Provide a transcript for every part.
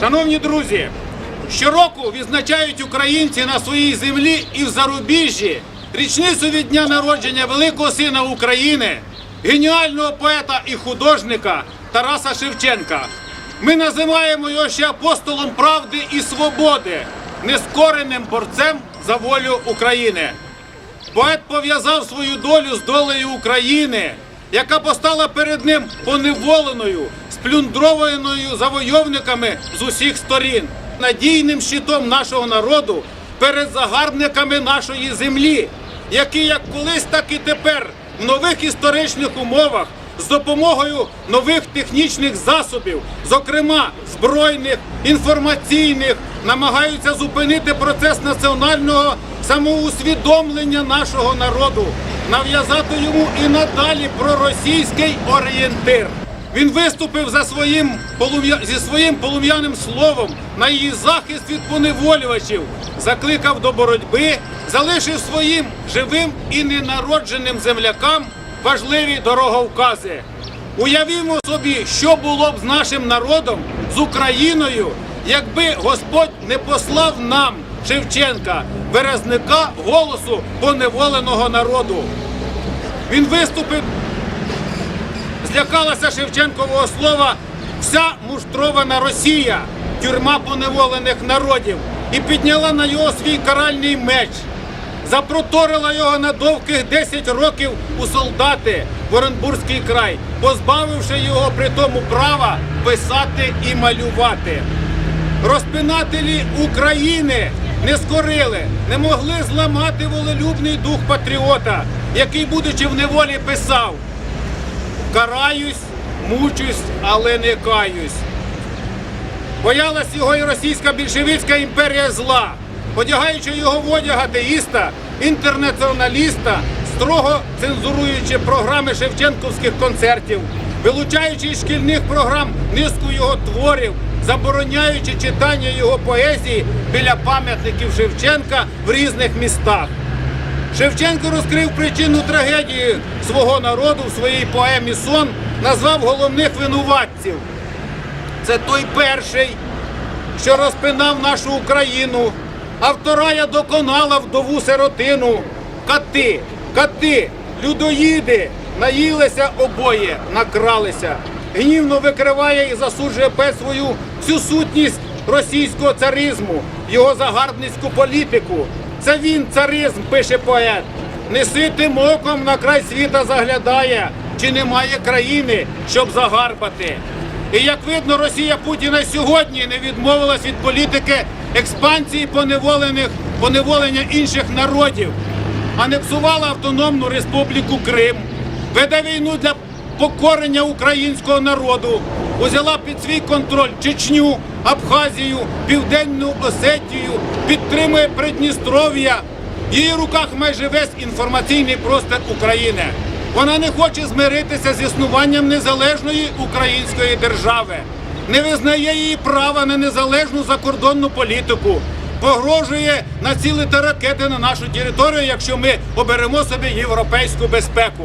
Шановні друзі, щороку відзначають українці на своїй землі і в зарубіжжі річницю від дня народження великого сина України, геніального поета і художника Тараса Шевченка. Ми називаємо його ще апостолом правди і свободи, нескореним борцем за волю України. Поет пов'язав свою долю з долею України, яка постала перед ним поневоленою, сплюндрованою завойовниками з усіх сторін, надійним щитом нашого народу перед загарбниками нашої землі, які як колись, так і тепер в нових історичних умовах з допомогою нових технічних засобів, зокрема збройних, інформаційних, намагаються зупинити процес національного самоусвідомлення нашого народу, нав'язати йому і надалі проросійський орієнтир. Він виступив за своїм полум'я- зі своїм полум'яним словом на її захист від поневолювачів, закликав до боротьби, залишив своїм живим і ненародженим землякам важливі дороговкази. Уявімо собі, що було б з нашим народом, з Україною, якби Господь не послав нам Шевченка, виразника голосу поневоленого народу. Він виступив, злякалася Шевченкового слова вся муштрована Росія, тюрма поневолених народів, і підняла на його свій каральний меч. Запроторила його на довгих 10 років у солдати в Оренбурзький край, позбавивши його при тому права писати і малювати. Розпинателі України не скорили, не могли зламати волелюбний дух патріота, який, будучи в неволі, писав: Караюсь, мучусь, але не каюсь. Боялась його і російська більшовицька імперія зла, одягаючи його в одяг атеїста, інтернаціоналіста, строго цензуруючи програми шевченківських концертів, вилучаючи із шкільних програм низку його творів, забороняючи читання його поезії біля пам'ятників Шевченка в різних містах. Шевченко розкрив причину трагедії свого народу в своїй поемі Сон, назвав головних винуватців. Це той перший, що розпинав нашу Україну, а вторая доконала вдову сиротину. Кати, кати, людоїди, наїлися обоє, накралися. Гнівно викриває і засуджує свою всю сутність російського царизму, його загарбницьку політику. Це він царизм, пише поет. Неситим оком на край світа заглядає, чи немає країни, щоб загарбати. І як видно, Росія Путіна сьогодні не відмовилась від політики експансії поневолених, поневолення інших народів, анексувала Автономну Республіку Крим, веде війну для покорення українського народу, узяла під свій контроль Чечню, Абхазію, Південну Осетію, підтримує Придністров'я. В її руках майже весь інформаційний простір України. Вона не хоче змиритися з існуванням незалежної української держави, не визнає її права на незалежну закордонну політику, погрожує націлити ракети на нашу територію, якщо ми оберемо собі європейську безпеку.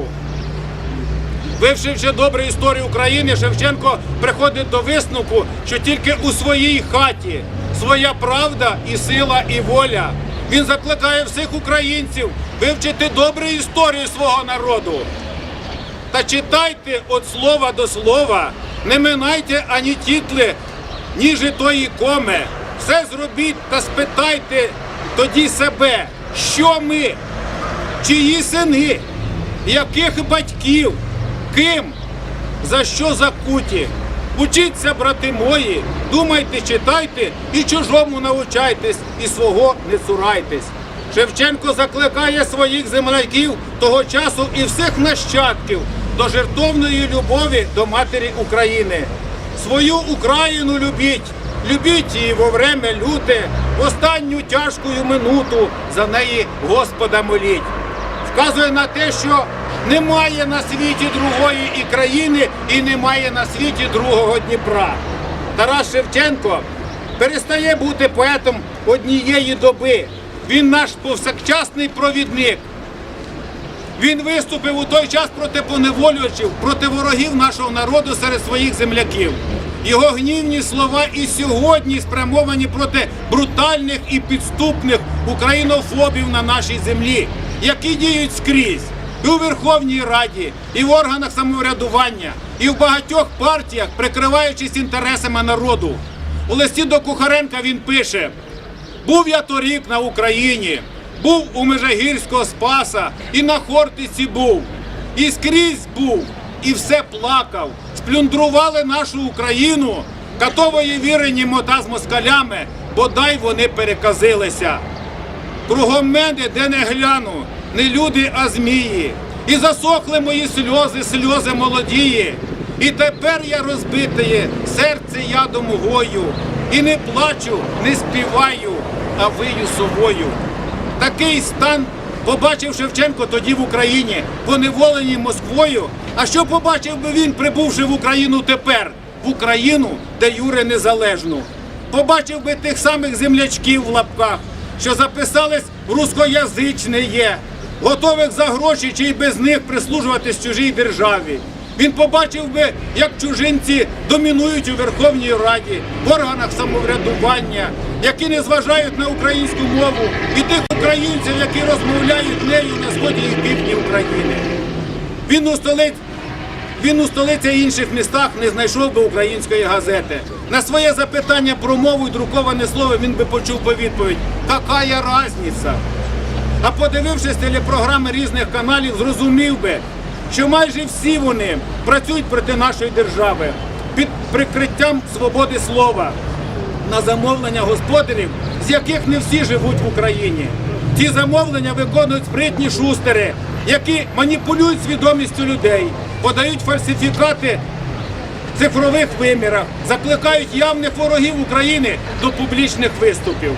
Вивчивши добре історію України, Шевченко приходить до висновку, що тільки у своїй хаті своя правда і сила, і воля. Він закликає всіх українців вивчити добре історію свого народу. Та читайте від слова до слова, не минайте ані тітли, ні житої коми. Все зробіть та спитайте тоді себе, що ми, чиї сини, яких батьків, ким, за що закуті. Учіться, брати мої, думайте, читайте і чужому научайтесь, і свого не цурайтесь. Шевченко закликає своїх земляків того часу і всіх нащадків до жертовної любові до матері України. Свою Україну любіть, любіть її во время люте, в останню тяжкую минуту за неї Господа моліть вказує на те, що немає на світі другої і країни, і немає на світі другого Дніпра. Тарас Шевченко перестає бути поетом однієї доби. Він наш повсякчасний провідник. Він виступив у той час проти поневолювачів, проти ворогів нашого народу серед своїх земляків. Його гнівні слова і сьогодні спрямовані проти брутальних і підступних українофобів на нашій землі, які діють скрізь і у Верховній Раді, і в органах самоврядування, і в багатьох партіях, прикриваючись інтересами народу. У листі до Кухаренка він пише: був я торік на Україні, був у Межигірського Спаса, і на Хортиці був, і скрізь був, і все плакав. Сплюндрували нашу Україну, катової віри німота з москалями, бодай вони переказилися. Кругом мене, де не гляну, не люди, а змії. І засохли мої сльози, сльози молодії. І тепер я розбитає, серце ядом гою. І не плачу, не співаю, а вию совою. Такий стан побачив Шевченко тоді в Україні, поневоленій Москвою. А що побачив би він, прибувши в Україну тепер, в Україну, де Юре незалежну? Побачив би тих самих землячків в лапках, що записались в рускоязичне є, готових за гроші чи й без них прислужуватись чужій державі. Він побачив би, як чужинці домінують у Верховній Раді, в органах самоврядування, які не зважають на українську мову, і тих українців, які розмовляють нею на сході і півдні України. Він у столиці він у столиці і інших містах не знайшов би української газети. На своє запитання про мову і друковане слово він би почув би відповідь: «Какая разниця? А подивившись телепрограми різних каналів, зрозумів би, що майже всі вони працюють проти нашої держави під прикриттям свободи слова на замовлення господарів, з яких не всі живуть в Україні. Ці замовлення виконують спритні шустери, які маніпулюють свідомістю людей, подають фальсифікати в цифрових вимірах, закликають явних ворогів України до публічних виступів.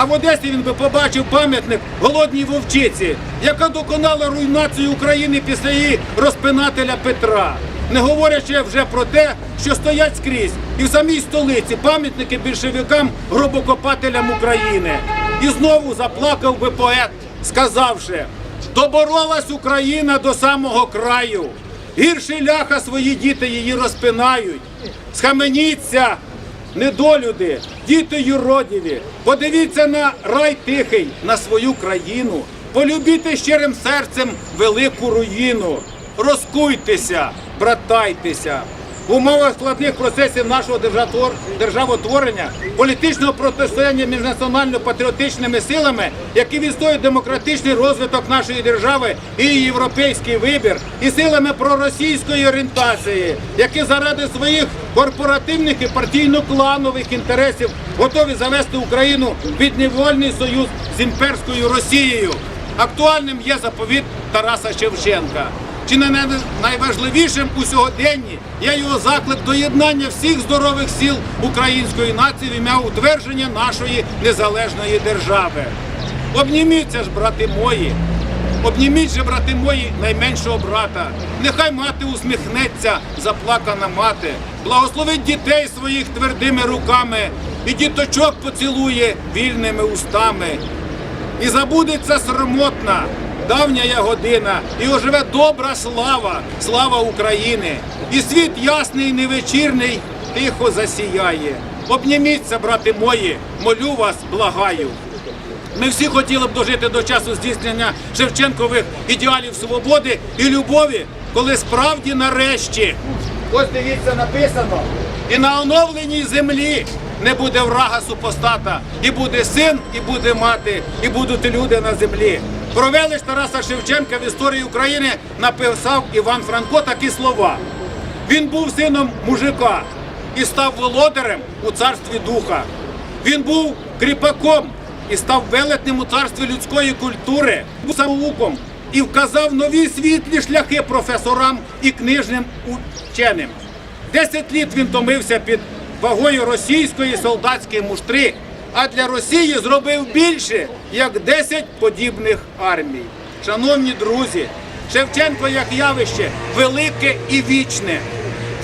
А в Одесі він би побачив пам'ятник голодній вовчиці, яка доконала руйнацію України після її розпинателя Петра. Не говорячи вже про те, що стоять скрізь і в самій столиці пам'ятники більшовикам гробокопателям України. І знову заплакав би поет, сказавши: доборолась Україна до самого краю. Гірше ляха свої діти її розпинають. Схаменіться, недолюди, діти юродіві, подивіться на рай тихий, на свою країну, полюбіте щирим серцем велику руїну, розкуйтеся, братайтеся. В умовах складних процесів нашого державотворення, політичного протистояння між національно-патріотичними силами, які відстоюють демократичний розвиток нашої держави і європейський вибір, і силами проросійської орієнтації, які заради своїх корпоративних і партійно-кланових інтересів готові завести Україну в підневольний союз з імперською Росією. Актуальним є заповіт Тараса Шевченка. Чи не найважливішим у сьогоденні є його заклик до єднання всіх здорових сил української нації в ім'я утвердження нашої незалежної держави. Обніміться ж, брати мої, обніміть же, брати мої, найменшого брата. Нехай мати усміхнеться, заплакана мати, благословить дітей своїх твердими руками і діточок поцілує вільними устами. І забудеться срамотна давня година, і оживе добра слава, слава України. І світ ясний, невечірний, тихо засіяє. Обніміться, брати мої, молю вас, благаю. Ми всі хотіли б дожити до часу здійснення Шевченкових ідеалів свободи і любові, коли справді нарешті, ось дивіться, написано, і на оновленій землі не буде врага супостата, і буде син, і буде мати, і будуть люди на землі. Про велич Тараса Шевченка в історії України написав Іван Франко такі слова. Він був сином мужика і став володарем у царстві духа. Він був кріпаком і став велетним у царстві людської культури, був самоуком і вказав нові світлі шляхи професорам і книжним ученим. Десять літ він томився під вагою російської солдатської муштри, а для Росії зробив більше, як 10 подібних армій. Шановні друзі, Шевченко як явище велике і вічне.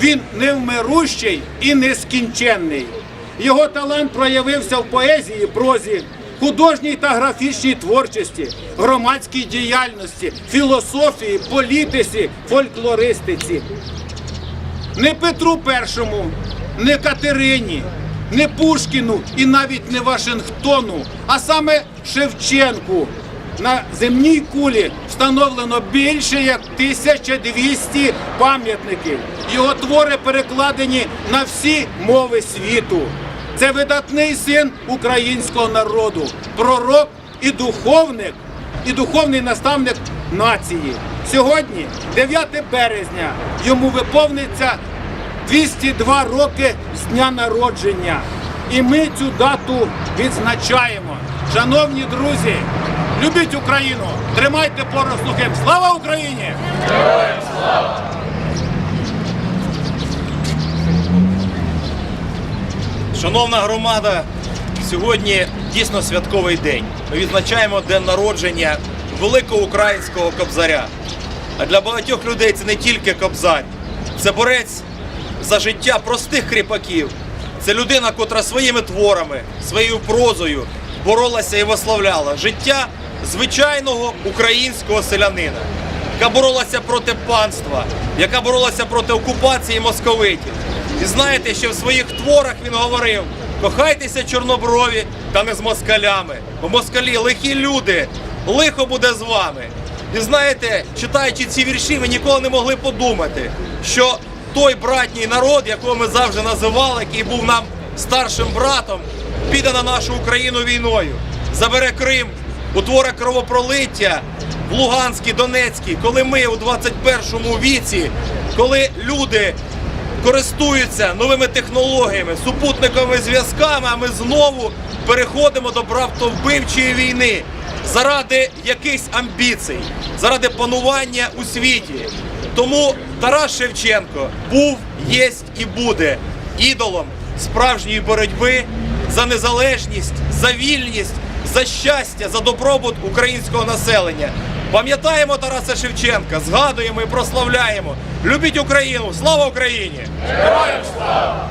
Він невмирущий і нескінченний. Його талант проявився в поезії, прозі, художній та графічній творчості, громадській діяльності, філософії, політиці, фольклористиці. Не Петру І, не Катерині, не Пушкіну і навіть не Вашингтону, а саме Шевченку. На земній кулі встановлено більше як 1200 пам'ятників. Його твори перекладені на всі мови світу. Це видатний син українського народу, пророк і духовник, і духовний наставник нації. Сьогодні, 9 березня, йому виповниться 202 роки з дня народження. І ми цю дату відзначаємо. Шановні друзі, любіть Україну, тримайте порох сухим. Слава Україні! Шановна громада, сьогодні дійсно святковий день. Ми відзначаємо день народження великого українського кобзаря. А для багатьох людей це не тільки кобзар, це борець за життя простих кріпаків. Це людина, котра своїми творами, своєю прозою боролася і висловляла життя звичайного українського селянина, яка боролася проти панства, яка боролася проти окупації московитів. І знаєте, що в своїх творах він говорив: кохайтеся чорноброві та не з москалями, бо москалі лихі люди, лихо буде з вами. І знаєте, читаючи ці вірші, ми ніколи не могли подумати, що той братній народ, якого ми завжди називали, який був нам старшим братом, піде на нашу Україну війною, забере Крим, утворе кровопролиття в Луганській, Донецькій, коли ми у 21 віці, коли люди користуються новими технологіями, супутниковими зв'язками, а ми знову переходимо до братовбивчої війни заради якихось амбіцій, заради панування у світі. Тому Тарас Шевченко був, є і буде ідолом справжньої боротьби за незалежність, за вільність, за щастя, за добробут українського населення. Пам'ятаємо Тараса Шевченка, згадуємо і прославляємо. Любіть Україну! Слава Україні! Героям слава!